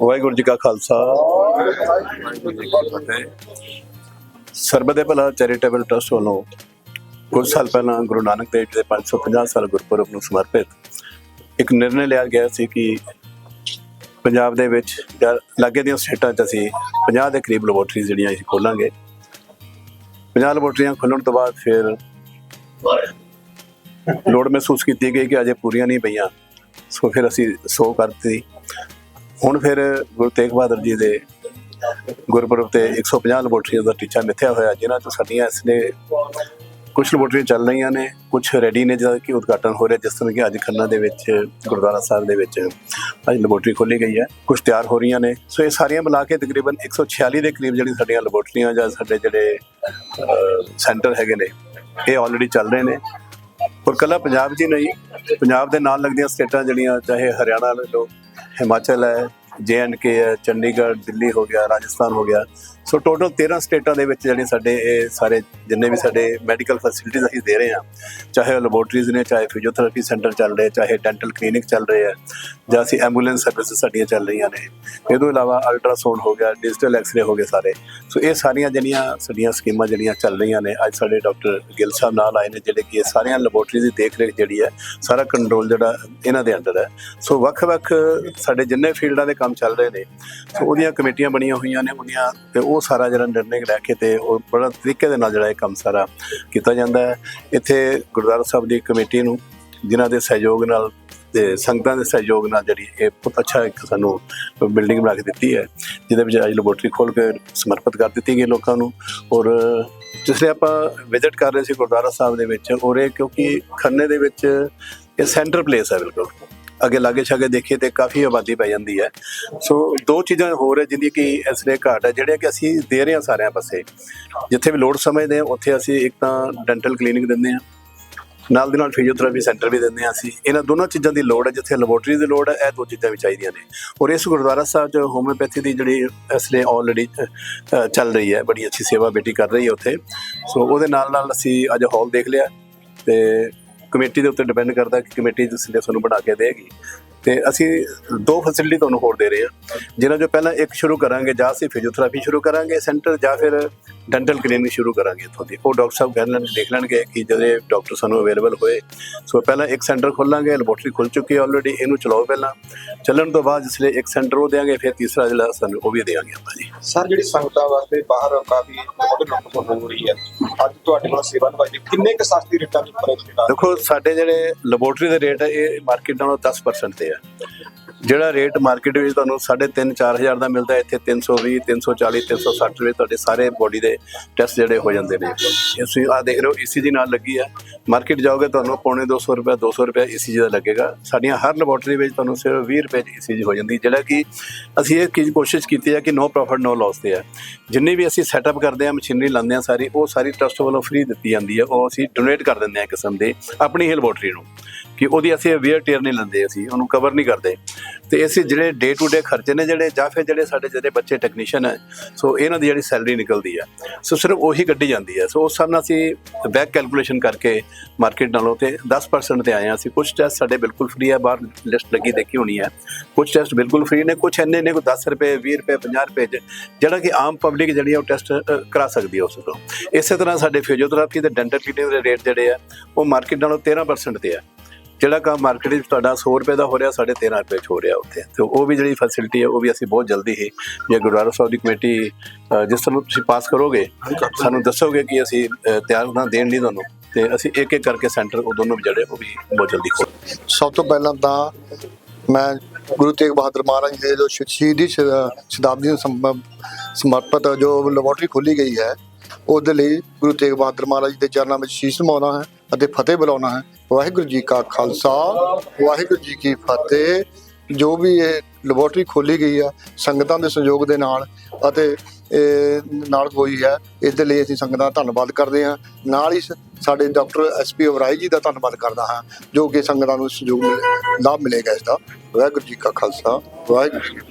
ਵਾਹਿਗੁਰੂ ਜੀ ਕਾ ਖਾਲਸਾ। ਵਾਹਿਗੁਰੂ ਜੀ ਫਤਿਹ ਸਰਬਤ ਦੇ ਭਲਾ ਚੈਰੀਟੇਬਲ ਟਰਸਟ ਵੱਲੋਂ ਕੁਝ ਸਾਲ ਪਹਿਲਾਂ ਗੁਰੂ ਨਾਨਕ ਦੇਵ ਜੀ ਦੇ 550 ਸਾਲ ਗੁਰਪੁਰਬ ਨੂੰ ਸਮਰਪਿਤ ਇੱਕ ਨਿਰਣੇ ਲਿਆ ਗਿਆ ਸੀ ਕਿ ਪੰਜਾਬ ਦੇ ਵਿੱਚ ਜਾਂ ਲਾਗੇ ਦੀਆਂ ਸਟੇਟਾਂ 'ਚ ਅਸੀਂ 50 ਦੇ ਕਰੀਬ ਲੈਬੋਰਟਰੀਜ਼ ਜਿਹੜੀਆਂ ਅਸੀਂ ਖੋਲਾਂਗੇ। 50 ਲੈਬੋਰਟਰੀਆਂ ਖੋਲਣ ਤੋਂ ਬਾਅਦ ਫਿਰ ਲੋੜ ਮਹਿਸੂਸ ਕੀਤੀ ਗਈ ਕਿ ਅਜੇ ਪੂਰੀਆਂ ਨਹੀਂ ਪਈਆਂ। ਸੋ ਫਿਰ ਅਸੀਂ 100 ਕਰਤੀ। ਹੁਣ ਫਿਰ ਗੁਰੂ ਤੇਗ ਬਹਾਦਰ ਜੀ ਦੇ ਗੁਰਪੁਰਬ ਤੇ 150 ਲੈਬੋਰਟਰੀਆਂ ਦਾ ਟੀਚਾ ਮਿੱਥਿਆ ਹੋਇਆ, ਜਿਨ੍ਹਾਂ ਤੋਂ ਸਾਡੀਆਂ ਇਸ ਨੇ ਕੁਝ ਲੈਬੋਰਟਰੀਆਂ ਚੱਲ ਰਹੀਆਂ ਨੇ ਕੁਝ ਰੈਡੀ ਨੇ, ਜਿਹਦਾ ਕਿ ਉਦਘਾਟਨ ਹੋ ਰਿਹਾ, ਜਿਸ ਤਰ੍ਹਾਂ ਕਿ ਅੱਜ ਖੰਨਾ ਦੇ ਵਿੱਚ, ਗੁਰਦੁਆਰਾ ਸਾਹਿਬ ਦੇ ਵਿੱਚ ਅੱਜ ਲੈਬੋਰਟਰੀ ਖੋਲੀ ਗਈ ਹੈ ਕੁਝ ਤਿਆਰ ਹੋ ਰਹੀਆਂ ਨੇ। ਸੋ ਇਹ ਸਾਰੀਆਂ ਮਿਲਾ ਕੇ ਤਕਰੀਬਨ 146 ਦੇ ਕਰੀਬ ਜਿਹੜੀ ਸਾਡੀਆਂ ਲੈਬੋਰਟਰੀਆਂ ਜਾਂ ਸਾਡੇ ਜਿਹੜੇ ਸੈਂਟਰ ਹੈਗੇ ਨੇ, ਇਹ ਆਲਰੇਡੀ ਚੱਲ ਰਹੇ ਨੇ। ਪਰ ਕੱਲਾ ਪੰਜਾਬ 'ਚ ਹੀ ਨਹੀਂ, ਪੰਜਾਬ ਦੇ ਨਾਲ ਲੱਗਦੀਆਂ ਸਟੇਟਾਂ ਜਿਹੜੀਆਂ, ਚਾਹੇ ਹਰਿਆਣਾ ਲੈ ਲਓ ਹਿਮਾਚਲ ਹੈ। ਜੇ ਐਂਡ ਕੇ ਹੈ, ਚੰਡੀਗੜ੍ਹ, ਦਿੱਲੀ ਹੋ ਗਿਆ, ਰਾਜਸਥਾਨ ਹੋ ਗਿਆ। ਸੋ ਟੋਟਲ 13 ਸਟੇਟਾਂ ਦੇ ਵਿੱਚ ਜਿਹੜੇ ਸਾਡੇ ਇਹ ਸਾਰੇ ਜਿੰਨੇ ਵੀ ਸਾਡੇ ਮੈਡੀਕਲ ਫੈਸਿਲਿਟੀਜ਼ ਅਸੀਂ ਦੇ ਰਹੇ ਹਾਂ, ਚਾਹੇ ਲੈਬੋਰਟਰੀਜ਼ ਨੇ, ਚਾਹੇ ਫਿਜ਼ੀਓਥੈਰੇਪੀ ਸੈਂਟਰ ਚੱਲ ਰਹੇ, ਚਾਹੇ ਡੈਂਟਲ ਕਲੀਨਿਕ ਚੱਲ ਰਹੇ ਹੈ, ਜਾਂ ਅਸੀਂ ਐਂਬੂਲੈਂਸ ਸਰਵਿਸ ਸਾਡੀਆਂ ਚੱਲ ਰਹੀਆਂ ਨੇ। ਇਹ ਤੋਂ ਇਲਾਵਾ ਅਲਟਰਾਸਾਊਂਡ ਹੋ ਗਿਆ ਡਿਜੀਟਲ ਐਕਸ-ਰੇ ਹੋ ਗਏ ਸਾਰੇ। ਸੋ ਇਹ ਸਾਰੀਆਂ ਜਿਹੜੀਆਂ ਸਾਡੀਆਂ ਸਕੀਮਾਂ ਜਿਹੜੀਆਂ ਚੱਲ ਰਹੀਆਂ ਨੇ, ਅੱਜ ਸਾਡੇ ਡਾਕਟਰ ਗਿੱਲ ਸਾਹਿਬ ਨਾਲ ਆਏ ਨੇ, ਜਿਹੜੇ ਕਿ ਇਹ ਸਾਰੀਆਂ ਲੈਬੋਰਟਰੀਜ਼ ਦੀ ਦੇਖ-ਰੇਖ ਜਿਹੜੀ ਹੈ, ਸਾਰਾ ਕੰਟਰੋਲ ਜਿਹੜਾ ਇਹਨਾਂ ਦੇ ਅੰਡਰ ਹੈ। ਸੋ ਵੱਖ-ਵੱਖ ਸਾਡੇ ਜਿੰਨੇ ਫੀਲਡਾਂ ਦੇ ਕੰਮ ਚੱਲ ਰਹੇ ਨੇ। ਸੋ ਉਹਦੀਆਂ ਕਮੇਟੀਆਂ ਬਣੀਆਂ ਹੋਈਆਂ ਨੇ ਉਹਦੀਆਂ ਤੇ ਉਹ ਸਾਰਾ ਜਿਹੜਾ ਨਿਰਣੇ ਲੈ ਕੇ ਤੇ ਉਹ ਬੜਾ ਤਰੀਕੇ ਦੇ ਨਾਲ ਜਿਹੜਾ ਇਹ ਕੰਮ ਸਾਰਾ ਕੀਤਾ ਜਾਂਦਾ ਹੈ। ਇੱਥੇ ਗੁਰਦੁਆਰਾ ਸਾਹਿਬ ਦੀ ਕਮੇਟੀ ਨੂੰ, ਜਿਨ੍ਹਾਂ ਦੇ ਸਹਿਯੋਗ ਨਾਲ ਤੇ ਸੰਗਤਾਂ ਦੇ ਸਹਿਯੋਗ ਨਾਲ ਜਿਹੜੀ ਇਹ ਬਹੁਤ ਅੱਛਾ ਇੱਕ ਸਾਨੂੰ ਬਿਲਡਿੰਗ ਬਣਾ ਕੇ ਦਿੱਤੀ ਹੈ, ਜਿਹਦੇ ਵਿੱਚ ਅੱਜ ਲੈਬੋਰਟਰੀ ਖੋਲ ਕੇ ਸਮਰਪਿਤ ਕਰ ਦਿੱਤੀ ਗਈ ਲੋਕਾਂ ਨੂੰ। ਔਰ ਜਿਸਲੇ ਆਪਾਂ ਵਿਜ਼ਿਟ ਕਰ ਰਹੇ ਸੀ ਗੁਰਦੁਆਰਾ ਸਾਹਿਬ ਦੇ ਵਿੱਚ, ਔਰ ਇਹ ਕਿਉਂਕਿ ਖੰਨੇ ਦੇ ਵਿੱਚ ਇਹ ਸੈਂਟਰ ਪਲੇਸ ਹੈ ਬਿਲਕੁਲ। ਅੱਗੇ ਲਾਗੇ ਛਾਗੇ ਦੇਖੀਏ ਤੇ ਕਾਫੀ ਆਬਾਦੀ ਪੈ ਜਾਂਦੀ ਹੈ। ਸੋ ਦੋ ਚੀਜ਼ਾਂ ਹੋਰ ਹੈ ਜਿਹਦੀ ਕਿ ਇਸ ਲਈ ਘਾਟ ਹੈ ਜਿਹੜੇ ਕਿ ਅਸੀਂ ਦੇ ਰਹੇ ਹਾਂ ਸਾਰਿਆਂ ਪਾਸੇ। ਜਿੱਥੇ ਵੀ ਲੋੜ ਸਮਝਦੇ ਹਾਂ ਉੱਥੇ ਅਸੀਂ ਇੱਕ ਤਾਂ ਡੈਂਟਲ ਕਲੀਨਿਕ ਦਿੰਦੇ ਹਾਂ। ਨਾਲ ਦੀ ਨਾਲ ਫਿਜ਼ੀਓਥੈਰੇਪੀ ਸੈਂਟਰ ਵੀ ਦਿੰਦੇ ਹਾਂ ਅਸੀਂ। ਇਹਨਾਂ ਦੋਨਾਂ ਚੀਜ਼ਾਂ ਦੀ ਲੋੜ ਹੈ, ਜਿੱਥੇ ਲੈਬੋਰਟਰੀ ਦੀ ਲੋੜ ਹੈ, ਇਹ ਦੋ ਚੀਜ਼ਾਂ ਵੀ ਚਾਹੀਦੀਆਂ ਨੇ। ਔਰ ਇਸ ਗੁਰਦੁਆਰਾ ਸਾਹਿਬ 'ਚ ਹੋਮਿਓਪੈਥੀ ਦੀ ਜਿਹੜੀ ਇਸ ਲਈ ਆਲਰੇਡੀ ਚੱਲ ਰਹੀ ਹੈ, ਬੜੀ ਅੱਛੀ ਸੇਵਾ ਬੇਟੀ ਕਰ ਰਹੀ ਹੈ ਉੱਥੇ। ਸੋ ਉਹਦੇ ਨਾਲ ਨਾਲ ਅਸੀਂ ਅੱਜ ਹਾਲ ਦੇਖ ਲਿਆ ਤੇ ਕਮੇਟੀ ਦੇ ਉੱਤੇ ਡਿਪੈਂਡ ਕਰਦਾ ਕਿ ਕਮੇਟੀ ਜਿਸ ਨੇ ਸਾਨੂੰ ਬਣਾ ਕੇ ਦੇਗੀ। ਤੇ ਅਸੀਂ ਦੋ ਫੈਸਿਲਿਟੀ ਤੁਹਾਨੂੰ ਹੋਰ ਦੇ ਰਹੇ ਹਾਂ। ਜਿਹਨਾਂ ਜੋ ਪਹਿਲਾਂ ਇੱਕ ਸ਼ੁਰੂ ਕਰਾਂਗੇ ਜਾਂ ਅਸੀਂ ਫਿਜ਼ੀਓਥੈਰੇਪੀ ਸ਼ੁਰੂ ਕਰਾਂਗੇ ਸੈਂਟਰ ਜਾਂ ਫਿਰ ਡੈਂਟਲ ਕਲੀਨਿਕ ਸ਼ੁਰੂ ਕਰਾਂਗੇ ਇੱਥੋਂ ਦੀ। ਉਹ ਡਾਕਟਰ ਸਾਹਿਬ ਕਹਿ ਲੈਣ ਦੇਖ ਲੈਣਗੇ ਕਿ ਜਦੋਂ ਡਾਕਟਰ ਸਾਨੂੰ ਅਵੇਲੇਬਲ ਹੋਏ। ਸੋ ਪਹਿਲਾਂ ਇੱਕ ਸੈਂਟਰ ਖੋਲਾਂਗੇ ਲੈਬੋਰਟਰੀ ਖੁੱਲ ਚੁੱਕੀ ਹੈ ਆਲਰੇਡੀ ਇਹਨੂੰ ਚਲਾਓ ਪਹਿਲਾਂ। ਚੱਲਣ ਤੋਂ ਬਾਅਦ ਜਿਸਲੇ ਇੱਕ ਸੈਂਟਰ ਉਹ ਦੇਾਂਗੇ ਫਿਰ ਤੀਸਰਾ ਜਿਹੜਾ ਸਾਨੂੰ ਉਹ ਵੀ ਦੇਾਂਗੇ ਆਪਾਂ ਜੀ। ਸਰ ਜਿਹੜੀ ਸੰਗਤਾਂ ਵਾਸਤੇ ਬਾਹਰ ਕਾਫੀ ਬਹੁਤ ਲੁੱਟ ਹੋ ਰਹੀ ਹੈ ਅੱਜ ਤੁਹਾਡੇ ਕੋਲ ਸੇਵਾ ਨਿਭਾਈ ਕਿੰਨੇ ਕੁ ਸਸਤੀ ਰੇਟਾਂ ਦੇ ਉੱਪਰ ਦੇਖੋ ਸਾਡੇ ਜਿਹੜੇ ਲੈਬੋਰਟਰੀ ਦੇ ਰੇਟ ਹੈ ਇਹ ਮਾਰਕੀਟ ਨਾਲੋਂ 10% ਤੇ ਹੈ। ਜਿਹੜਾ ਰੇਟ ਮਾਰਕੀਟ ਵਿੱਚ ਤੁਹਾਨੂੰ 3.5 4000 ਦਾ ਮਿਲਦਾ ਇੱਥੇ 320 340 360 ਰੁਪਏ ਤੁਹਾਡੇ ਸਾਰੇ ਬੋਡੀ ਦੇ ਟੈਸਟ ਜਿਹੜੇ ਹੋ ਜਾਂਦੇ ਨੇ। ਤੁਸੀਂ ਆ ਦੇਖ ਰਹੇ ਹੋ ECG ਨਾਲ ਲੱਗੀ ਆ। ਮਾਰਕੀਟ ਜਾਓਗੇ ਤੁਹਾਨੂੰ ਪੌਣੇ 200 ਰੁਪਏ 200 ਰੁਪਏ ECG ਦਾ ਲੱਗੇਗਾ। ਸਾਡੀਆਂ ਹਰ ਲੈਬੋਰਟਰੀ ਵਿੱਚ ਤੁਹਾਨੂੰ ਸਿਰਫ 20 ਰੁਪਏ ਦੀ ECG ਹੋ ਜਾਂਦੀ, ਜਿਹੜਾ ਕਿ ਅਸੀਂ ਇਹ ਕੀ ਕੋਸ਼ਿਸ਼ ਕੀਤੀ ਹੈ ਕਿ ਨੋ ਪ੍ਰੋਫਿਟ ਨੋ ਲਾਸ ਤੇ ਹੈ ਜਿੰਨੀ ਵੀ ਅਸੀਂ ਸੈਟਅਪ ਕਰਦੇ ਹਾਂ ਮਸ਼ੀਨਰੀ ਲਾਉਂਦੇ ਹਾਂ ਸਾਰੀ, ਉਹ ਸਾਰੀ ਟਰਸਟ ਵੱਲੋਂ ਫ੍ਰੀ ਦਿੱਤੀ ਜਾਂਦੀ ਹੈ ਉਹ ਅਸੀਂ ਡੋਨੇਟ ਕਰ ਦਿੰਦੇ ਹਾਂ ਕਿਸਮ ਦੇ ਆਪਣੀ ਹੀ ਲੈਬੋਰਟਰੀ ਨੂੰ। ਕਿ ਉਹਦੀ ਅਸੀਂ ਵੇਅਰ ਟੇਅਰ ਨਹੀਂ ਲੈਂਦੇ ਅਸੀਂ, ਉਹਨੂੰ ਕਵਰ ਨਹੀਂ ਕਰਦੇ। ਤੇ ਅਸੀਂ ਜਿਹੜੇ ਡੇ ਟੂ ਡੇ ਖਰਚੇ ਨੇ ਜਿਹੜੇ, ਜਾਂ ਫਿਰ ਜਿਹੜੇ ਸਾਡੇ ਜਿਹੜੇ ਬੱਚੇ ਟੈਕਨੀਸ਼ੀਅਨ ਹੈ ਸੋ ਇਹਨਾਂ ਦੀ ਜਿਹੜੀ ਸੈਲਰੀ ਨਿਕਲਦੀ ਹੈ ਸੋ ਸਿਰਫ ਉਹੀ ਕੱਢੀ ਜਾਂਦੀ ਹੈ ਸੋ ਉਸ ਹਿਸਾਬ ਨਾਲ ਅਸੀਂ ਬੈਕ ਕੈਲਕੂਲੇਸ਼ਨ ਕਰਕੇ ਮਾਰਕੀਟ ਨਾਲੋਂ ਤੇ 10% ਤੇ ਆਏ ਹਾਂ। ਅਸੀਂ ਕੁਝ ਟੈਸਟ ਸਾਡੇ ਬਿਲਕੁਲ ਫ੍ਰੀ ਹੈ ਬਾਹਰ ਲਿਸਟ ਲੱਗੀ ਦੇਖੀ ਹੋਣੀ ਹੈ ਕੁਝ ਟੈਸਟ ਬਿਲਕੁਲ ਫ੍ਰੀ ਨੇ ਕੁਝ ਇੰਨੇ ਨੇ, ਕੋਈ 10 ਰੁਪਏ 20 ਰੁਪਏ 50 ਰੁਪਏ 'ਚ, ਜਿਹੜਾ ਕਿ ਆਮ ਪਬਲਿਕ ਜਿਹੜੀ ਹੈ ਉਹ ਟੈਸਟ ਕਰਾ ਸਕਦੀ ਹੈ ਉਸ ਤੋਂ। ਇਸੇ ਤਰ੍ਹਾਂ ਸਾਡੇ ਫਿਜ਼ੀਓਥੈਰੇਪੀ ਤੇ ਡੈਂਟਲ ਕਲੀਨਿਕ ਦੇ ਰੇਟ ਜਿਹੜੇ ਆ, ਉਹ ਮਾਰਕੀਟ ਨਾਲੋਂ 13% ਤੇ ਆ। ਜਿਹੜਾ ਕੰਮ ਮਾਰਕੀਟ ਵਿੱਚ ਤੁਹਾਡਾ 100 ਰੁਪਏ ਦਾ ਹੋ ਰਿਹਾ ਸਾਡੇ 13 ਰੁਪਏ 'ਚ ਹੋ ਰਿਹਾ ਉੱਥੇ। ਤੇ ਉਹ ਵੀ ਜਿਹੜੀ ਫੈਸਿਲਿਟੀ ਹੈ ਉਹ ਵੀ ਅਸੀਂ ਬਹੁਤ ਜਲਦੀ ਹੀ ਜੇ ਗੁਰਦੁਆਰਾ ਸਾਹਿਬ ਦੀ ਕਮੇਟੀ ਜਿਸ ਤਰ੍ਹਾਂ ਤੁਸੀਂ ਪਾਸ ਕਰੋਗੇ ਸਾਨੂੰ ਦੱਸੋਗੇ ਕਿ ਅਸੀਂ ਤਿਆਰ ਹਾਂ ਦੇਣ ਲਈ ਤੁਹਾਨੂੰ। ਤੇ ਅਸੀਂ ਇੱਕ ਇੱਕ ਕਰਕੇ ਸੈਂਟਰ ਉਹ ਦੋਨੋਂ ਜਿਹੜੇ ਉਹ ਵੀ ਬਹੁਤ ਜਲਦੀ ਖੋਲ ਸਭ ਤੋਂ ਪਹਿਲਾਂ ਤਾਂ ਮੈਂ ਗੁਰੂ ਤੇਗ ਬਹਾਦਰ ਮਹਾਰਾਜ ਜੀ ਦੇ ਜੋ ਸ਼ਹੀਦੀ ਸ਼ਤਾਬਦੀ ਨੂੰ ਸਮਰਪਿਤ ਜੋ ਲੈਬੋਰਟਰੀ ਖੋਲੀ ਗਈ ਹੈ ਉਹਦੇ ਲਈ ਗੁਰੂ ਤੇਗ ਬਹਾਦਰ ਮਹਾਰਾਜ ਦੇ ਚਰਨਾਂ ਵਿੱਚ ਸ਼ੀਸ਼ ਨਵਾਉਣਾ ਹੈ ਅਤੇ ਫਤਿਹ ਬੁਲਾਉਣਾ ਹੈ। ਵਾਹਿਗੁਰੂ ਜੀ ਕਾ ਖਾਲਸਾ, ਵਾਹਿਗੁਰੂ ਜੀ ਕੀ ਫਤਿਹ। ਜੋ ਵੀ ਇਹ ਲੈਬੋਰਟਰੀ ਖੋਲੀ ਗਈ ਆ, ਸੰਗਤਾਂ ਦੇ ਸਹਿਯੋਗ ਦੇ ਨਾਲ ਅਤੇ ਨਾਲ ਹੋਈ ਹੈ, ਇਸ ਦੇ ਲਈ ਅਸੀਂ ਸੰਗਤਾਂ ਦਾ ਧੰਨਵਾਦ ਕਰਦੇ ਹਾਂ। ਨਾਲ ਹੀ ਸ- ਸਾਡੇ ਡਾਕਟਰ ਐਸਪੀ ਅਵਰਾਈ ਜੀ ਦਾ ਧੰਨਵਾਦ ਕਰਦਾ ਹਾਂ, ਜੋ ਕਿ ਸੰਗਤਾਂ ਨੂੰ ਸਹਿਯੋਗ ਮਿਲ- ਲਾਭ ਮਿਲੇਗਾ ਇਸ ਦਾ। ਵਾਹਿਗੁਰੂ ਜੀ ਕਾ ਖਾਲਸਾ, ਵਾਹਿਗੁਰੂ ਜੀ